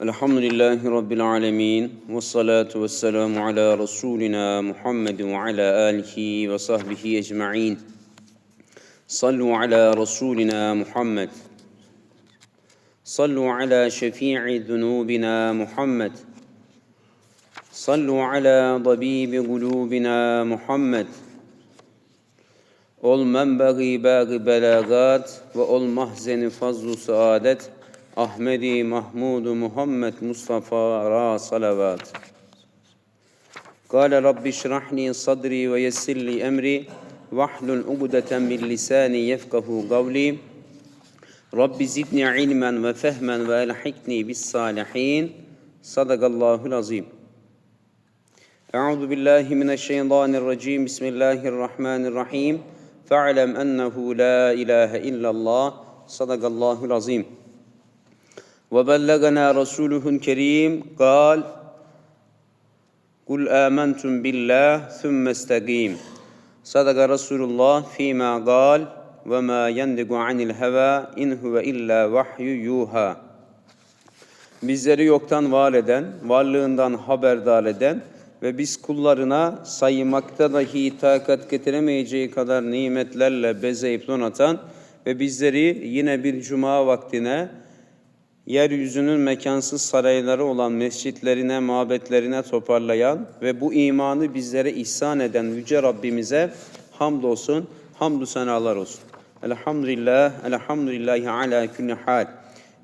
Elhamdülillahi Rabbil alemin. Ve salatu ve selamu ala Resulina Muhammed ve ala alihi ve sahbihi ecma'in. Sallu ala Resulina Muhammed. Sallu ala şefi'i zunubina Muhammed. Sallu ala tabibi kulubina Muhammed. Ol menbeği bağı belagat ve ol mahzeni fazlu saadet. Ahmedi Mahmudu Muhammed Mustafa ra salavat. قال رب اشرح لي صدري ويسر لي أمري. واحلل عقدة من لساني يفقه قولي. رب زدني علما وفهما وألحقني بالصالحين. صدق الله العظيم. أعوذ بالله من الشيطان الرجيم. بسم الله الرحمن الرحيم. فاعلم أنه لا إله إلا الله. صدق الله العظيم. وبلغنا رسوله الكريم قال قل آمنتم بالله ثم استقيم صدق رسول الله فيما قال وما ينطق عن الهوى إن هو إلا وحي يوحى Bizleri yoktan var eden, varlığından haberdar eden ve biz kullarına saymakta dahi takat getiremeyeceği kadar nimetlerle bezeyip donatan ve bizleri yine bir cuma vaktine yeryüzünün mekansız sarayları olan mescitlerine, mabetlerine toparlayan ve bu imanı bizlere ihsan eden Yüce Rabbimize hamdolsun, hamdü senalar olsun. Elhamdülillah, elhamdülillahi ala külli hal.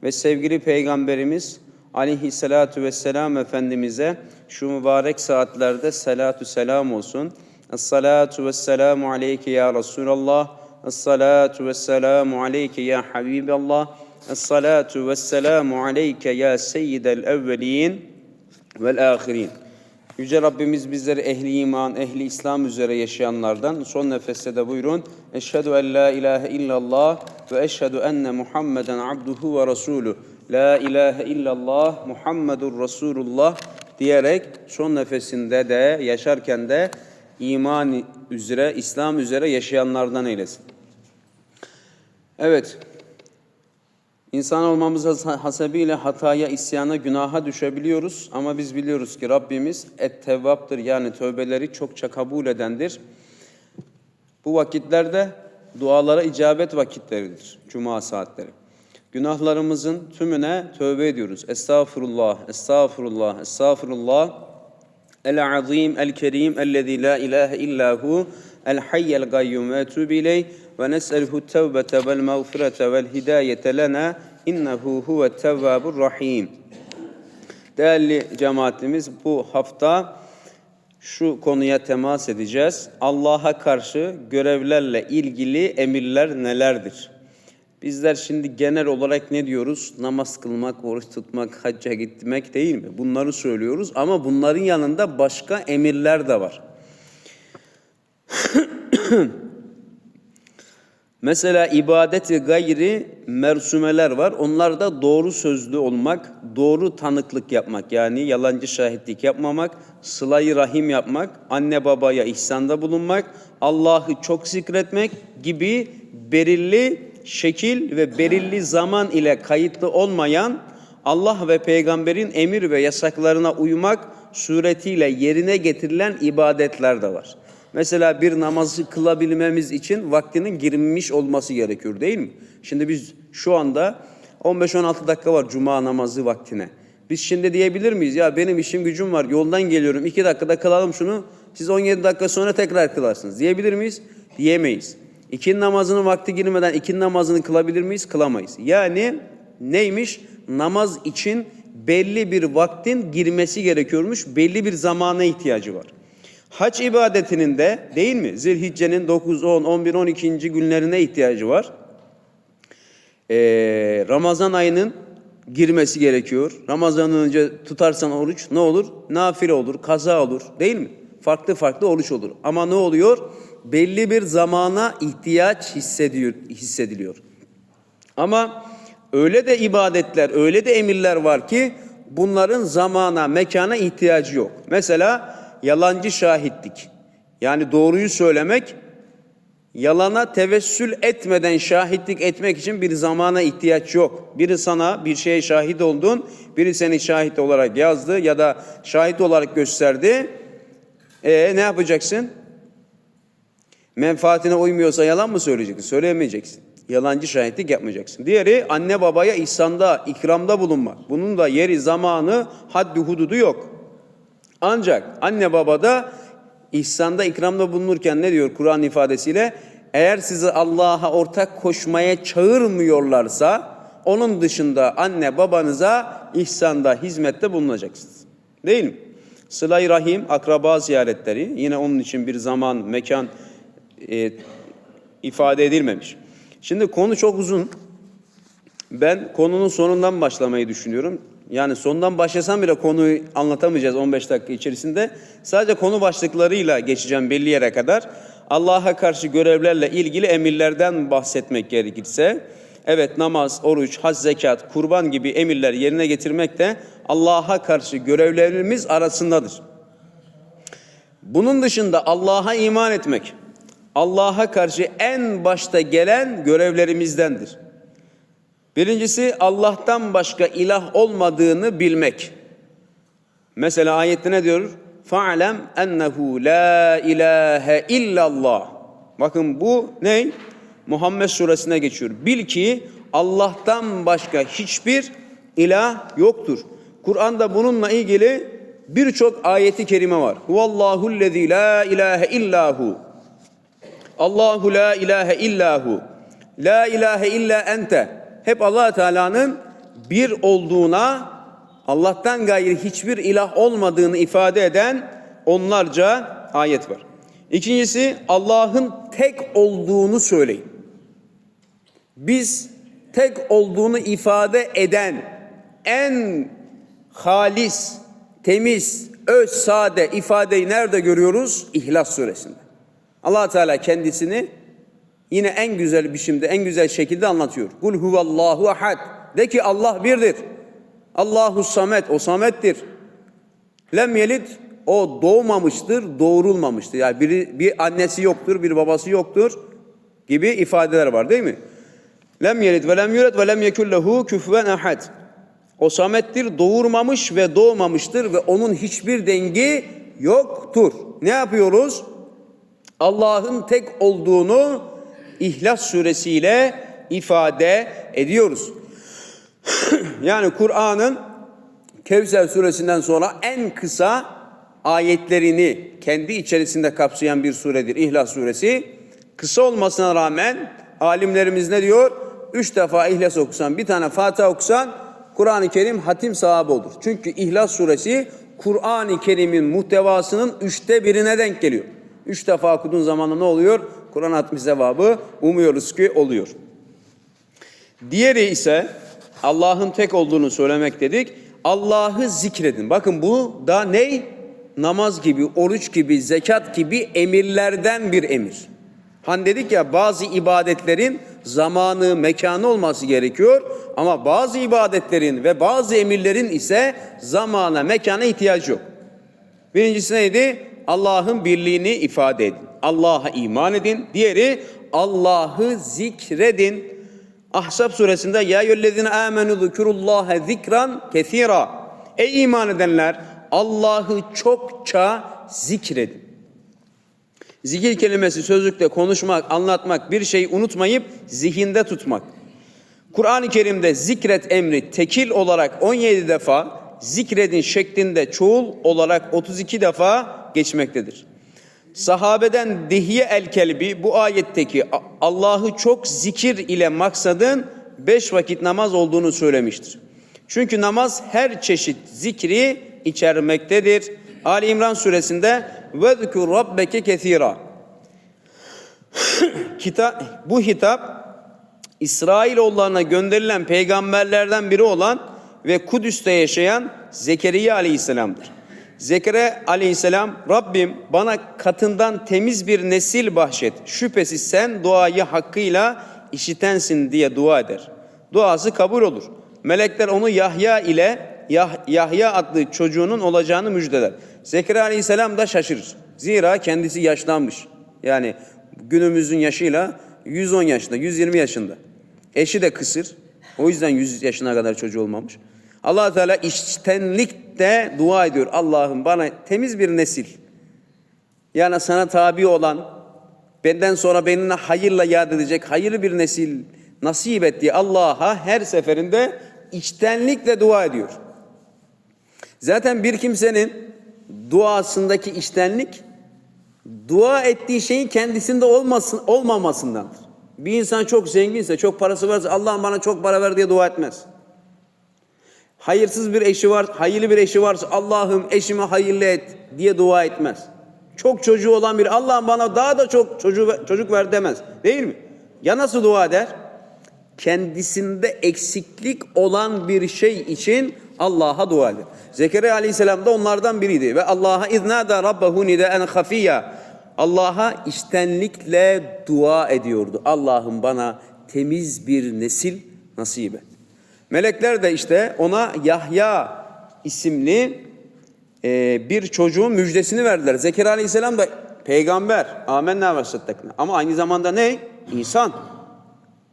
Ve sevgili Peygamberimiz aleyhissalatu vesselam Efendimiz'e şu mübarek saatlerde salatu selam olsun. Es-salatu vesselamu aleyke ya Resulallah. Es-salatu vesselamu aleyke ya Habiballah. Es-salatu vesselamu aleyke ya seyyidel evvelin vel ahirin. Yüce Rabbimiz bizleri ehli iman, ehli İslam üzere yaşayanlardan son nefeste de buyurun. Eşhedü en la ilahe illallah ve eşhedü enne Muhammeden abduhu ve resulü. La ilahe illallah Muhammedur Resulullah diyerek son nefesinde de yaşarken de iman üzere, İslam üzere yaşayanlardan eylesin. Evet, İnsan olmamız hasebiyle hataya, isyana, günaha düşebiliyoruz. Ama biz biliyoruz ki Rabbimiz et-tevvaptır yani tövbeleri çokça kabul edendir. Bu vakitlerde dualara icabet vakitleridir, cuma saatleri. Günahlarımızın tümüne tövbe ediyoruz. Estağfurullah, estağfurullah, estağfurullah. El-azim, el-kerim, ellezî la ilahe illahu, el-hayyel gayyum ve etûbü ileyh vel mağfirete vel hidayete lena innehu huve tevvabur rahim. Değerli cemaatimiz bu hafta şu konuya temas edeceğiz. Allah'a karşı görevlerle ilgili emirler nelerdir? Bizler şimdi genel olarak ne diyoruz? Namaz kılmak, oruç tutmak, hacca gitmek değil mi? Bunları söylüyoruz ama bunların yanında başka emirler de var. Mesela ibadeti gayri mersumeler var. Onlar da doğru sözlü olmak, doğru tanıklık yapmak. Yani yalancı şahitlik yapmamak, sılayı rahim yapmak, anne babaya ihsanda bulunmak, Allah'ı çok zikretmek gibi belirli şekil ve belirli zaman ile kayıtlı olmayan Allah ve peygamberin emir ve yasaklarına uymak suretiyle yerine getirilen ibadetler de var. Mesela bir namazı kılabilmemiz için vaktinin girmiş olması gerekiyor değil mi? Şimdi biz şu anda 15-16 dakika var cuma namazı vaktine. Biz şimdi diyebilir miyiz? Ya benim işim gücüm var yoldan geliyorum 2 dakikada kılalım şunu. Siz 17 dakika sonra tekrar kılarsınız. Diyebilir miyiz? Diyemeyiz. İkin namazının vakti girmeden ikin namazını kılabilir miyiz? Kılamayız. Yani neymiş? Namaz için belli bir vaktin girmesi gerekiyormuş. Belli bir zamana ihtiyacı var. Hac ibadetinin de değil mi? Zilhicce'nin 9, 10, 11, 12. günlerine ihtiyacı var. Ee, Ramazan ayının girmesi gerekiyor. Ramazan'dan önce tutarsan oruç ne olur? Nafile olur, kaza olur değil mi? Farklı farklı oruç olur. Ama ne oluyor? Belli bir zamana ihtiyaç hissediyor, hissediliyor. Ama öyle de ibadetler, öyle de emirler var ki bunların zamana, mekana ihtiyacı yok. Mesela yalancı şahitlik. Yani doğruyu söylemek Yalana tevessül etmeden şahitlik etmek için bir zamana ihtiyaç yok. Biri sana bir şeye şahit oldun, biri seni şahit olarak yazdı ya da şahit olarak gösterdi. E ne yapacaksın? Menfaatine uymuyorsa yalan mı söyleyeceksin? Söyleyemeyeceksin. Yalancı şahitlik yapmayacaksın. Diğeri anne babaya ihsanda, ikramda bulunmak. Bunun da yeri, zamanı, haddi, hududu yok. Ancak anne babada ihsanda, ikramda bulunurken ne diyor Kur'an ifadesiyle? Eğer sizi Allah'a ortak koşmaya çağırmıyorlarsa onun dışında anne babanıza ihsanda, hizmette bulunacaksınız. Değil mi? Sıla-i Rahim, akraba ziyaretleri yine onun için bir zaman, mekan e, ifade edilmemiş. Şimdi konu çok uzun. Ben konunun sonundan başlamayı düşünüyorum. Yani sondan başlasam bile konuyu anlatamayacağız 15 dakika içerisinde. Sadece konu başlıklarıyla geçeceğim belli yere kadar. Allah'a karşı görevlerle ilgili emirlerden bahsetmek gerekirse, evet namaz, oruç, hac, zekat, kurban gibi emirler yerine getirmek de Allah'a karşı görevlerimiz arasındadır. Bunun dışında Allah'a iman etmek, Allah'a karşı en başta gelen görevlerimizdendir. Birincisi Allah'tan başka ilah olmadığını bilmek. Mesela ayette ne diyor? Fa'lem ennehu la ilahe illallah. Bakın bu ne? Muhammed suresine geçiyor. Bil ki Allah'tan başka hiçbir ilah yoktur. Kur'an'da bununla ilgili birçok ayeti kerime var. Huvallahu lezî la ilahe illahu. Allahu la ilahe illahu. La ilahe illa ente. Hep Allah Teala'nın bir olduğuna, Allah'tan gayri hiçbir ilah olmadığını ifade eden onlarca ayet var. İkincisi Allah'ın tek olduğunu söyleyin. Biz tek olduğunu ifade eden en halis, temiz, öz, sade ifadeyi nerede görüyoruz? İhlas suresinde. allah Teala kendisini yine en güzel biçimde, en güzel şekilde anlatıyor. Kul huvallahu ahad. De ki Allah birdir. Allahu samet, o samettir. Lem yelid, o doğmamıştır, doğurulmamıştır. Yani biri, bir annesi yoktur, bir babası yoktur gibi ifadeler var değil mi? Lem yelid ve lem yulet ve lem yekullehu küfüven ahad. O samettir, doğurmamış ve doğmamıştır ve onun hiçbir dengi yoktur. Ne yapıyoruz? Allah'ın tek olduğunu İhlas suresiyle ifade ediyoruz. yani Kur'an'ın Kevser suresinden sonra en kısa ayetlerini kendi içerisinde kapsayan bir suredir İhlas suresi. Kısa olmasına rağmen alimlerimiz ne diyor? Üç defa İhlas okusan, bir tane Fatiha okusan Kur'an-ı Kerim hatim sahibi olur. Çünkü İhlas suresi Kur'an-ı Kerim'in muhtevasının üçte birine denk geliyor. Üç defa okuduğun zaman ne oluyor? Kur'an hatmi sevabı umuyoruz ki oluyor. Diğeri ise Allah'ın tek olduğunu söylemek dedik. Allah'ı zikredin. Bakın bu da ne? Namaz gibi, oruç gibi, zekat gibi emirlerden bir emir. Hani dedik ya bazı ibadetlerin zamanı, mekanı olması gerekiyor. Ama bazı ibadetlerin ve bazı emirlerin ise zamana, mekana ihtiyacı yok. Birincisi neydi? Allah'ın birliğini ifade edin. Allah'a iman edin. Diğeri Allah'ı zikredin. Ahzab suresinde ya eyyühellezine amenu zikurullaha zikran kesira. Ey iman edenler Allah'ı çokça zikredin. Zikir kelimesi sözlükte konuşmak, anlatmak, bir şeyi unutmayıp zihinde tutmak. Kur'an-ı Kerim'de zikret emri tekil olarak 17 defa, zikredin şeklinde çoğul olarak 32 defa geçmektedir. Sahabeden Dihye el-Kelbi bu ayetteki Allah'ı çok zikir ile maksadın beş vakit namaz olduğunu söylemiştir. Çünkü namaz her çeşit zikri içermektedir. Ali İmran suresinde وَذْكُرْ رَبَّكَ كَثِيرًا Kitap, bu hitap İsrailoğullarına gönderilen peygamberlerden biri olan ve Kudüs'te yaşayan Zekeriya aleyhisselamdır. Zekeriya aleyhisselam Rabbim bana katından temiz bir nesil bahşet. Şüphesiz sen duayı hakkıyla işitensin diye dua eder. Duası kabul olur. Melekler onu Yahya ile Yah Yahya adlı çocuğunun olacağını müjdeler. Zekeriya aleyhisselam da şaşırır. Zira kendisi yaşlanmış. Yani günümüzün yaşıyla 110 yaşında, 120 yaşında. Eşi de kısır. O yüzden 100 yaşına kadar çocuğu olmamış. allah Teala içtenlikle dua ediyor. Allah'ım bana temiz bir nesil. Yani sana tabi olan, benden sonra benimle hayırla yad edecek hayırlı bir nesil nasip et diye Allah'a her seferinde içtenlikle dua ediyor. Zaten bir kimsenin duasındaki içtenlik dua ettiği şeyin kendisinde olmasın, olmamasındandır. Bir insan çok zenginse, çok parası varsa Allah'ım bana çok para ver diye dua etmez. Hayırsız bir eşi var, hayırlı bir eşi varsa Allah'ım eşime hayırlı et diye dua etmez. Çok çocuğu olan bir Allah'ım bana daha da çok çocuğu, çocuk ver demez. Değil mi? Ya nasıl dua eder? Kendisinde eksiklik olan bir şey için Allah'a dua eder. Zekeriya aleyhisselam da onlardan biriydi. Ve Allah'a iznâda rabbahu nidaen hafiyya. Allah'a içtenlikle dua ediyordu. Allah'ım bana temiz bir nesil nasip et. Melekler de işte ona Yahya isimli e, bir çocuğun müjdesini verdiler. Zekeriya aleyhisselam da peygamber. Amenna ve sıddıkna. Ama aynı zamanda ne? İnsan.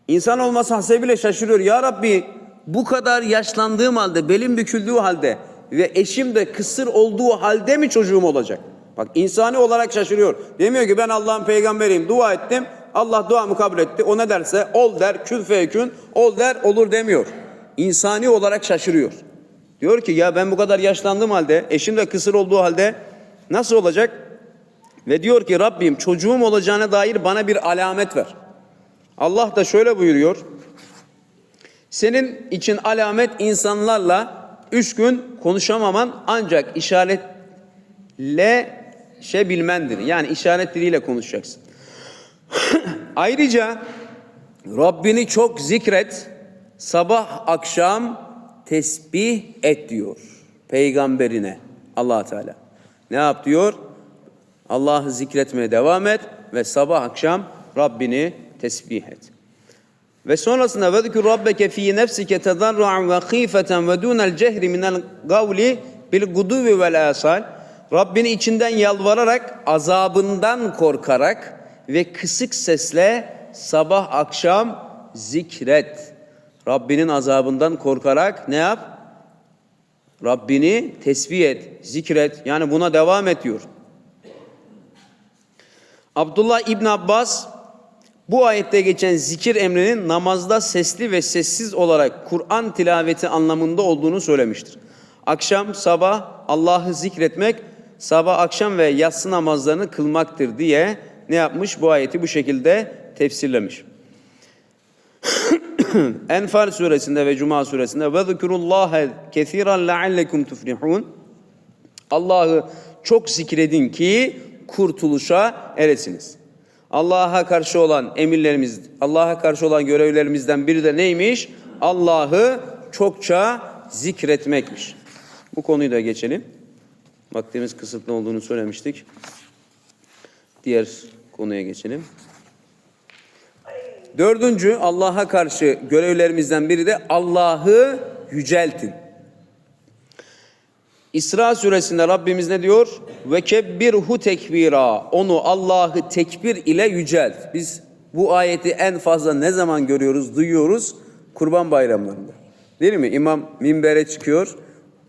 İnsan olması hasebiyle şaşırıyor. Ya Rabbi bu kadar yaşlandığım halde, belim büküldüğü halde ve eşim de kısır olduğu halde mi çocuğum olacak? Bak insani olarak şaşırıyor. Demiyor ki ben Allah'ın peygamberiyim, dua ettim. Allah duamı kabul etti. O ne derse ol der, kün ol der, olur demiyor. İnsani olarak şaşırıyor. Diyor ki ya ben bu kadar yaşlandığım halde, eşim de kısır olduğu halde nasıl olacak? Ve diyor ki Rabbim çocuğum olacağına dair bana bir alamet ver. Allah da şöyle buyuruyor. Senin için alamet insanlarla üç gün konuşamaman ancak işaretle şey bilmendir. Yani işaret diliyle konuşacaksın. Ayrıca Rabbini çok zikret, sabah akşam tesbih et diyor peygamberine allah Teala. Ne yap diyor? Allah'ı zikretmeye devam et ve sabah akşam Rabbini tesbih et. Ve sonrasında ve zikr rabbeke fi nefsike tedarruan ve khifeten ve dunel cehri minel gavli bil guduvi vel asal. Rabbini içinden yalvararak, azabından korkarak ve kısık sesle sabah akşam zikret. Rabbinin azabından korkarak ne yap? Rabbini tesbih et, zikret. Yani buna devam et diyor. Abdullah İbn Abbas bu ayette geçen zikir emrinin namazda sesli ve sessiz olarak Kur'an tilaveti anlamında olduğunu söylemiştir. Akşam, sabah Allah'ı zikretmek, sabah, akşam ve yatsı namazlarını kılmaktır diye ne yapmış? Bu ayeti bu şekilde tefsirlemiş. Enfal suresinde ve Cuma suresinde ve zikrullaha kesiran leallekum tuflihun. Allah'ı çok zikredin ki kurtuluşa eresiniz. Allah'a karşı olan emirlerimiz, Allah'a karşı olan görevlerimizden biri de neymiş? Allah'ı çokça zikretmekmiş. Bu konuyu da geçelim. Vaktimiz kısıtlı olduğunu söylemiştik. Diğer konuya geçelim. Dördüncü Allah'a karşı görevlerimizden biri de Allah'ı yüceltin. İsra suresinde Rabbimiz ne diyor? Ve kebbirhu tekbira. Onu Allah'ı tekbir ile yücelt. Biz bu ayeti en fazla ne zaman görüyoruz, duyuyoruz? Kurban bayramlarında. Değil mi? İmam minbere çıkıyor.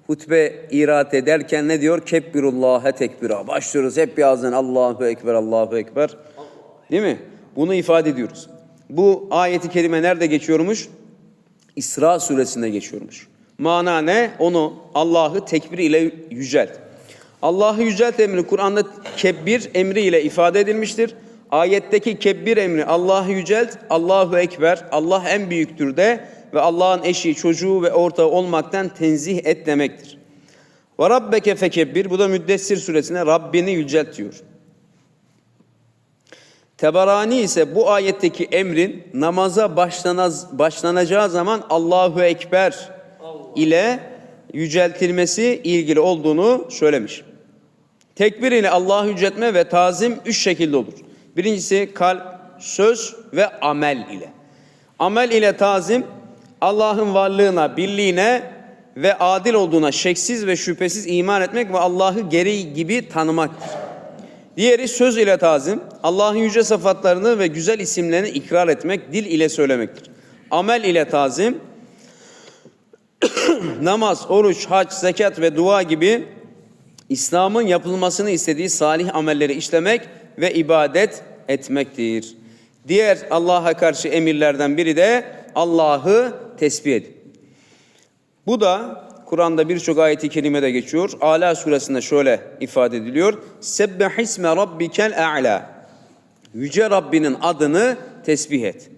Hutbe irat ederken ne diyor? Kebbirullah'e tekbira. Başlıyoruz hep bir ağzından Allahu Ekber, Allahu Ekber. Değil mi? Bunu ifade ediyoruz. Bu ayeti kerime nerede geçiyormuş? İsra suresinde geçiyormuş. Mana ne? Onu Allah'ı tekbir ile yücelt. Allah'ı yücelt emri Kur'an'da kebbir emri ile ifade edilmiştir. Ayetteki kebbir emri Allah'ı yücelt, Allahu Ekber, Allah en büyüktür de ve Allah'ın eşi, çocuğu ve ortağı olmaktan tenzih et demektir. Ve rabbeke fekebbir, bu da Müddessir suresine Rabbini yücelt diyor. Tebarani ise bu ayetteki emrin namaza başlanaz, başlanacağı zaman Allahu Ekber ile yüceltilmesi ilgili olduğunu söylemiş. Tekbir ile Allah'ı yüceltme ve tazim üç şekilde olur. Birincisi kalp, söz ve amel ile. Amel ile tazim Allah'ın varlığına, birliğine ve adil olduğuna şeksiz ve şüphesiz iman etmek ve Allah'ı gereği gibi tanımaktır. Diğeri söz ile tazim. Allah'ın yüce sıfatlarını ve güzel isimlerini ikrar etmek, dil ile söylemektir. Amel ile tazim. Namaz, oruç, hac, zekat ve dua gibi İslam'ın yapılmasını istediği salih amelleri işlemek ve ibadet etmektir. Diğer Allah'a karşı emirlerden biri de Allah'ı tesbih edin. Bu da Kur'an'da birçok ayeti kerimede geçiyor. Ala suresinde şöyle ifade ediliyor. Sebbih isme rabbikel a'la. Yüce Rabbinin adını tesbih et.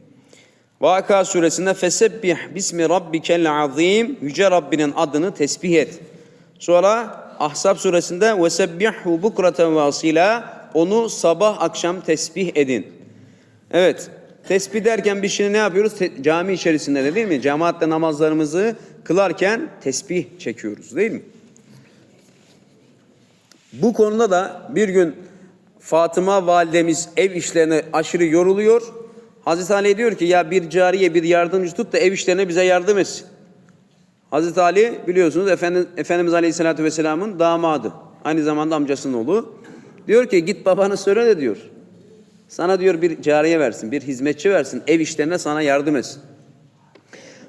Vaka suresinde fesebbih bismi rabbikel azim. Yüce Rabbinin adını tesbih et. Sonra Ahzab suresinde ve sebbihu bukraten ve. Onu sabah akşam tesbih edin. Evet. Tesbih derken bir şey ne yapıyoruz? Te- cami içerisinde de değil mi? Cemaatle namazlarımızı kılarken tesbih çekiyoruz değil mi? Bu konuda da bir gün Fatıma validemiz ev işlerine aşırı yoruluyor. Hazreti Ali diyor ki ya bir cariye bir yardımcı tut da ev işlerine bize yardım etsin. Hazreti Ali biliyorsunuz Efendi, Efendimiz Aleyhisselatü Vesselam'ın damadı. Aynı zamanda amcasının oğlu. Diyor ki git babanı söyle de diyor. Sana diyor bir cariye versin, bir hizmetçi versin, ev işlerine sana yardım etsin.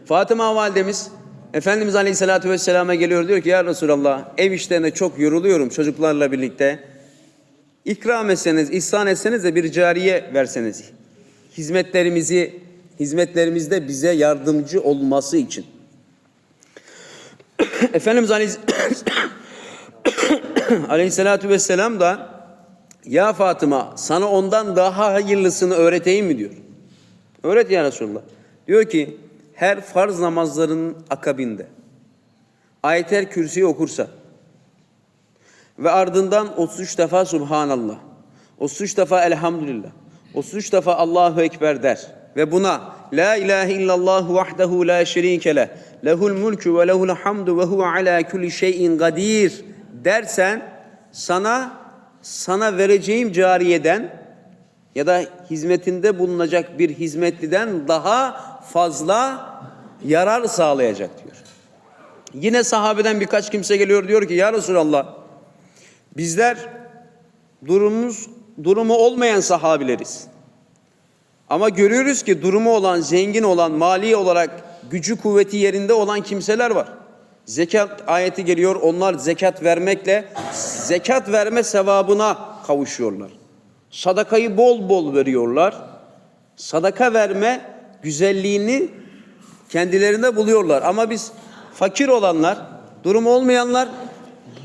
Fatıma validemiz Efendimiz Aleyhisselatü Vesselam'a geliyor diyor ki ya Resulallah ev işlerine çok yoruluyorum çocuklarla birlikte. İkram etseniz, ihsan etseniz de bir cariye verseniz. Hizmetlerimizi, hizmetlerimizde bize yardımcı olması için. Efendimiz Aleyhis- Aleyhisselatü Vesselam da ya Fatıma sana ondan daha hayırlısını öğreteyim mi diyor. Öğret ya Resulallah. Diyor ki her farz namazlarının akabinde. Ayetel kürsüyü okursa ve ardından 33 defa Subhanallah, 33 defa Elhamdülillah, 33 defa Allahu Ekber der ve buna La ilahe illallah vahdehu la şerike leh, lehul mulku ve lehul hamdu ve huve ala kulli şeyin kadir dersen sana sana vereceğim cariyeden ya da hizmetinde bulunacak bir hizmetliden daha fazla yarar sağlayacak diyor. Yine sahabeden birkaç kimse geliyor diyor ki ya Resulallah bizler durumumuz durumu olmayan sahabileriz. Ama görüyoruz ki durumu olan, zengin olan, mali olarak gücü kuvveti yerinde olan kimseler var. Zekat ayeti geliyor. Onlar zekat vermekle zekat verme sevabına kavuşuyorlar. Sadakayı bol bol veriyorlar. Sadaka verme güzelliğini kendilerinde buluyorlar. Ama biz fakir olanlar, durumu olmayanlar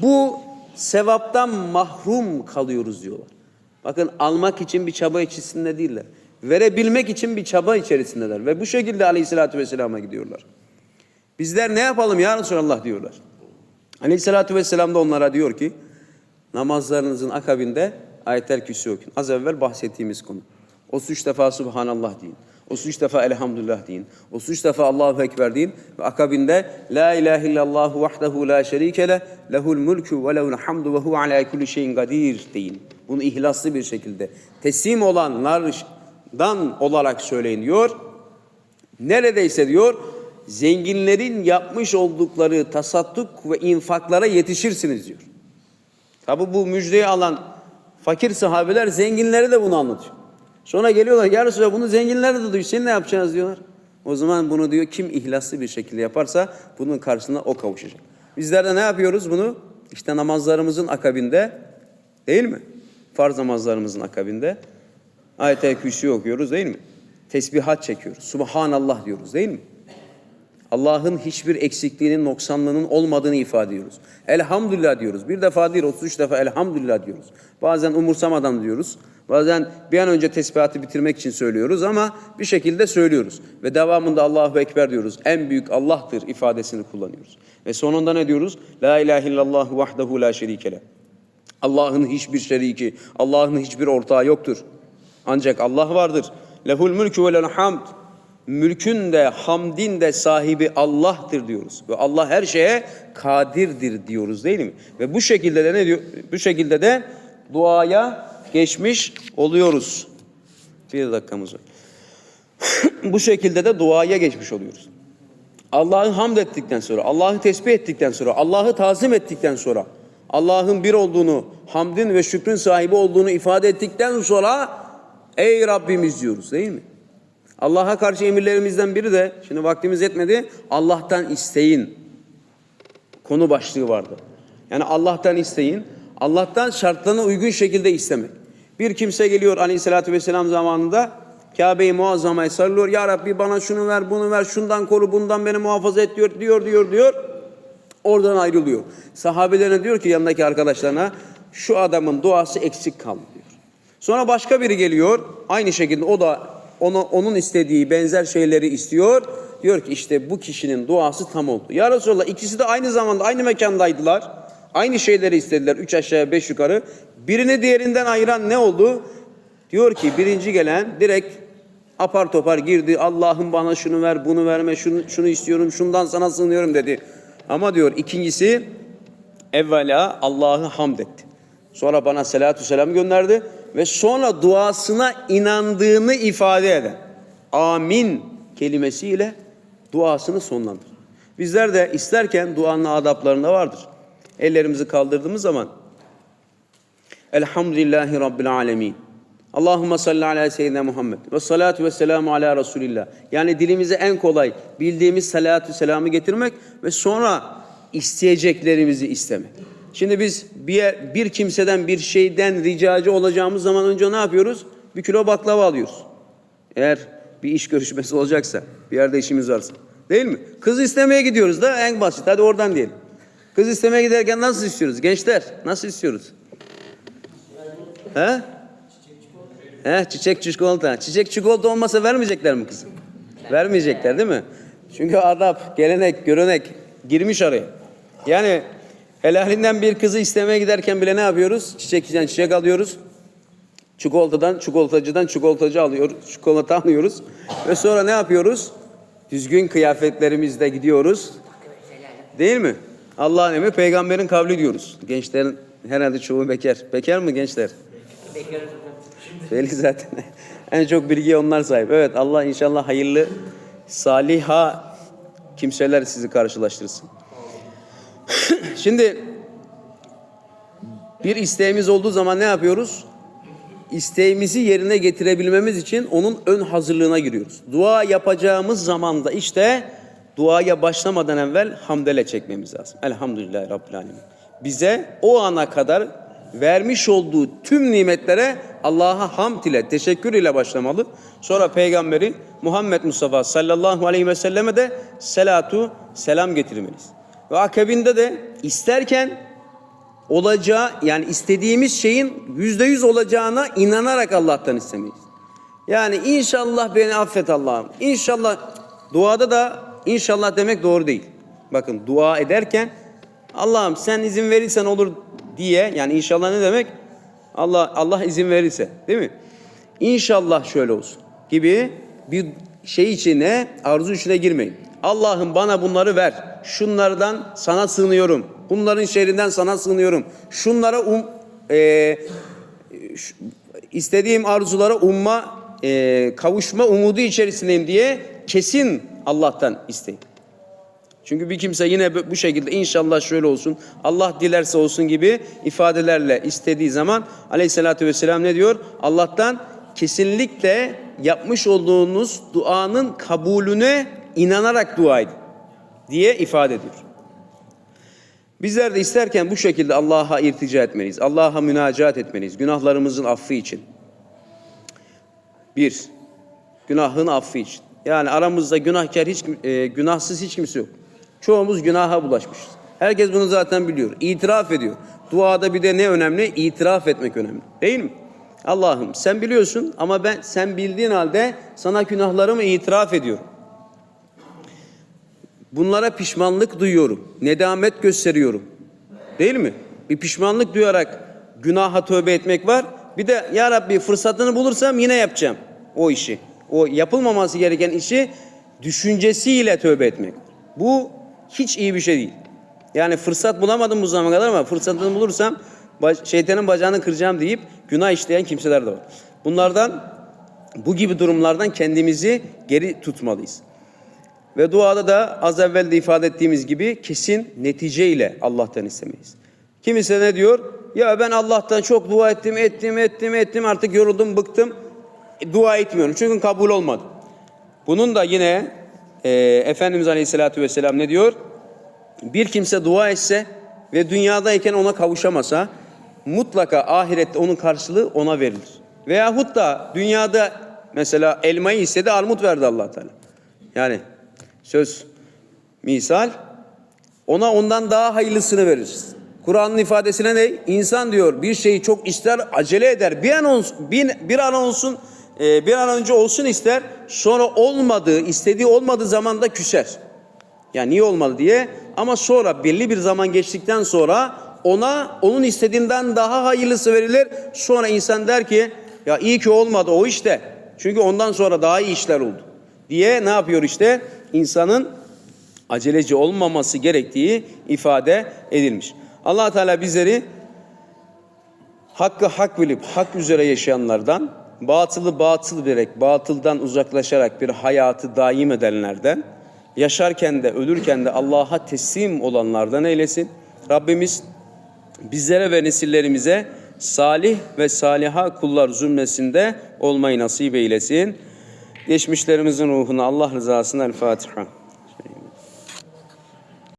bu sevaptan mahrum kalıyoruz diyorlar. Bakın almak için bir çaba içerisinde değiller. Verebilmek için bir çaba içerisindeler. Ve bu şekilde aleyhissalatü vesselama gidiyorlar. Bizler ne yapalım ya Resulallah diyorlar. Aleyhissalatü vesselam da onlara diyor ki namazlarınızın akabinde ayetler küsü okuyun. Az evvel bahsettiğimiz konu. 33 defa Subhanallah deyin. 33 defa Elhamdülillah deyin. 33 defa Allahu Ekber deyin. Ve akabinde La ilahe illallah vahdehu la şerike leh. Lehul mulku ve lehul hamdu ve huve ala kulli şeyin kadir deyin. Bunu ihlaslı bir şekilde teslim olanlardan olarak söyleyin diyor. Neredeyse diyor zenginlerin yapmış oldukları tasadduk ve infaklara yetişirsiniz diyor. Tabi bu müjdeyi alan fakir sahabeler zenginlere de bunu anlatıyor. Sonra geliyorlar ya Resulallah bunu zenginler de duysun ne yapacağız diyorlar. O zaman bunu diyor kim ihlaslı bir şekilde yaparsa bunun karşısında o kavuşacak. Bizler de ne yapıyoruz bunu? İşte namazlarımızın akabinde değil mi? Farz namazlarımızın akabinde ayet-i okuyoruz değil mi? Tesbihat çekiyoruz. Subhanallah diyoruz değil mi? Allah'ın hiçbir eksikliğinin, noksanlığının olmadığını ifade ediyoruz. Elhamdülillah diyoruz. Bir defa değil, 33 defa elhamdülillah diyoruz. Bazen umursamadan diyoruz. Bazen bir an önce tesbihatı bitirmek için söylüyoruz ama bir şekilde söylüyoruz. Ve devamında Allahu Ekber diyoruz. En büyük Allah'tır ifadesini kullanıyoruz. Ve sonunda ne diyoruz? La ilahe illallah vahdehu la şerike leh. Allah'ın hiçbir şeriki, Allah'ın hiçbir ortağı yoktur. Ancak Allah vardır. Lehul mülkü ve lehul hamd. Mülkün de hamdin de sahibi Allah'tır diyoruz. Ve Allah her şeye kadirdir diyoruz değil mi? Ve bu şekilde de ne diyor? Bu şekilde de duaya geçmiş oluyoruz. Bir dakikamız var. bu şekilde de duaya geçmiş oluyoruz. Allah'ı hamd ettikten sonra, Allah'ı tesbih ettikten sonra, Allah'ı tazim ettikten sonra, Allah'ın bir olduğunu hamdin ve şükrün sahibi olduğunu ifade ettikten sonra ey Rabbimiz diyoruz değil mi? Allah'a karşı emirlerimizden biri de şimdi vaktimiz yetmedi. Allah'tan isteyin. Konu başlığı vardı. Yani Allah'tan isteyin. Allah'tan şartlarına uygun şekilde istemek. Bir kimse geliyor aleyhissalatü vesselam zamanında Kabe-i Muazzama'ya sarılıyor. Ya Rabbi bana şunu ver, bunu ver, şundan koru, bundan beni muhafaza et diyor, diyor, diyor, diyor. Oradan ayrılıyor. Sahabelerine diyor ki yanındaki arkadaşlarına şu adamın duası eksik kaldı diyor. Sonra başka biri geliyor. Aynı şekilde o da onu, onun istediği benzer şeyleri istiyor. Diyor ki işte bu kişinin duası tam oldu. Ya Resulallah ikisi de aynı zamanda aynı mekandaydılar. Aynı şeyleri istediler. Üç aşağı beş yukarı. Birini diğerinden ayıran ne oldu? Diyor ki birinci gelen direkt apar topar girdi. Allah'ım bana şunu ver, bunu verme, şunu, şunu istiyorum, şundan sana sığınıyorum dedi. Ama diyor ikincisi evvela Allah'ı hamd etti. Sonra bana selatü selam gönderdi ve sonra duasına inandığını ifade eden amin kelimesiyle duasını sonlandırdı. Bizler de isterken duanın adaplarında vardır. Ellerimizi kaldırdığımız zaman Elhamdülillahi Rabbil Alemin. Allahümme salli ala seyyidina Muhammed. Ve salatu ve selamu ala Resulillah. Yani dilimize en kolay bildiğimiz salatu selamı getirmek ve sonra isteyeceklerimizi istemek. Şimdi biz bir, yer- bir kimseden bir şeyden ricacı olacağımız zaman önce ne yapıyoruz? Bir kilo baklava alıyoruz. Eğer bir iş görüşmesi olacaksa, bir yerde işimiz varsa. Değil mi? Kız istemeye gidiyoruz da en basit. Hadi oradan diyelim. Kız istemeye giderken nasıl istiyoruz? Gençler nasıl istiyoruz? He? He, çiçek çikolata. Çiçek çikolata olmasa vermeyecekler mi kızım? Vermeyecekler değil mi? Çünkü adap, gelenek, görenek girmiş araya. Yani helalinden bir kızı istemeye giderken bile ne yapıyoruz? Çiçekçiden çiçek alıyoruz. Çikolatadan, çikolatacıdan çikolatacı alıyor, çikolata alıyoruz. Ve sonra ne yapıyoruz? Düzgün kıyafetlerimizle gidiyoruz. Değil mi? Allah'ın emri peygamberin kavli diyoruz. Gençlerin herhalde çoğu bekar. Bekar mı gençler? Belli zaten. en çok bilgiye onlar sahip. Evet Allah inşallah hayırlı, saliha kimseler sizi karşılaştırsın. Şimdi bir isteğimiz olduğu zaman ne yapıyoruz? İsteğimizi yerine getirebilmemiz için onun ön hazırlığına giriyoruz. Dua yapacağımız zaman da işte duaya başlamadan evvel hamdele çekmemiz lazım. Elhamdülillah Rabbil Alemin. Bize o ana kadar vermiş olduğu tüm nimetlere Allah'a hamd ile, teşekkür ile başlamalı. Sonra peygamberi Muhammed Mustafa sallallahu aleyhi ve selleme de selatu selam getirmeliyiz. Ve akabinde de isterken olacağı yani istediğimiz şeyin yüzde yüz olacağına inanarak Allah'tan istemeyiz. Yani inşallah beni affet Allah'ım. İnşallah duada da inşallah demek doğru değil. Bakın dua ederken Allah'ım sen izin verirsen olur diye yani inşallah ne demek? Allah Allah izin verirse değil mi? İnşallah şöyle olsun gibi bir şey içine arzu içine girmeyin. Allah'ım bana bunları ver. Şunlardan sana sığınıyorum. Bunların şerrinden sana sığınıyorum. Şunlara um, e, şu- istediğim arzulara umma, e, kavuşma umudu içerisindeyim diye kesin Allah'tan isteyin. Çünkü bir kimse yine bu şekilde inşallah şöyle olsun, Allah dilerse olsun gibi ifadelerle istediği zaman aleyhissalatü vesselam ne diyor? Allah'tan kesinlikle yapmış olduğunuz duanın kabulüne inanarak dua edin diye ifade ediyor. Bizler de isterken bu şekilde Allah'a irtica etmeliyiz. Allah'a münacat etmeliyiz. Günahlarımızın affı için. Bir, günahın affı için. Yani aramızda günahkar hiç e, günahsız hiç kimse yok. Çoğumuz günaha bulaşmışız. Herkes bunu zaten biliyor. İtiraf ediyor. Duada bir de ne önemli? İtiraf etmek önemli. Değil mi? Allah'ım sen biliyorsun ama ben sen bildiğin halde sana günahlarımı itiraf ediyorum. Bunlara pişmanlık duyuyorum. Nedamet gösteriyorum. Değil mi? Bir pişmanlık duyarak günaha tövbe etmek var. Bir de ya Rabbi fırsatını bulursam yine yapacağım o işi. O yapılmaması gereken işi düşüncesiyle tövbe etmek. Bu hiç iyi bir şey değil. Yani fırsat bulamadım bu zamana kadar ama fırsatını bulursam şeytanın bacağını kıracağım deyip günah işleyen kimseler de var. Bunlardan bu gibi durumlardan kendimizi geri tutmalıyız. Ve duada da az evvel de ifade ettiğimiz gibi kesin netice ile Allah'tan istemeyiz. Kimisi ne diyor? Ya ben Allah'tan çok dua ettim, ettim, ettim, ettim. Artık yoruldum, bıktım. E, dua etmiyorum. Çünkü kabul olmadı. Bunun da yine e, Efendimiz Aleyhisselatü Vesselam ne diyor? Bir kimse dua etse ve dünyadayken ona kavuşamasa mutlaka ahirette onun karşılığı ona verilir. Veyahut da dünyada mesela elmayı istedi armut verdi allah Teala. Yani söz misal ona ondan daha hayırlısını veririz. Kur'an'ın ifadesine ne? İnsan diyor bir şeyi çok ister, acele eder. Bir an olsun, bir, bir an olsun, e, bir an önce olsun ister. Sonra olmadığı, istediği olmadığı zaman da küser. Yani niye olmadı diye. Ama sonra belli bir zaman geçtikten sonra ona onun istediğinden daha hayırlısı verilir. Sonra insan der ki ya iyi ki olmadı o işte. Çünkü ondan sonra daha iyi işler oldu. Diye ne yapıyor işte? İnsanın aceleci olmaması gerektiği ifade edilmiş. allah Teala bizleri hakkı hak bilip hak üzere yaşayanlardan, batılı batıl bilerek, batıldan uzaklaşarak bir hayatı daim edenlerden, yaşarken de ölürken de Allah'a teslim olanlardan eylesin. Rabbimiz bizlere ve nesillerimize salih ve saliha kullar zümresinde olmayı nasip eylesin. Geçmişlerimizin ruhuna Allah rızasına El Fatiha.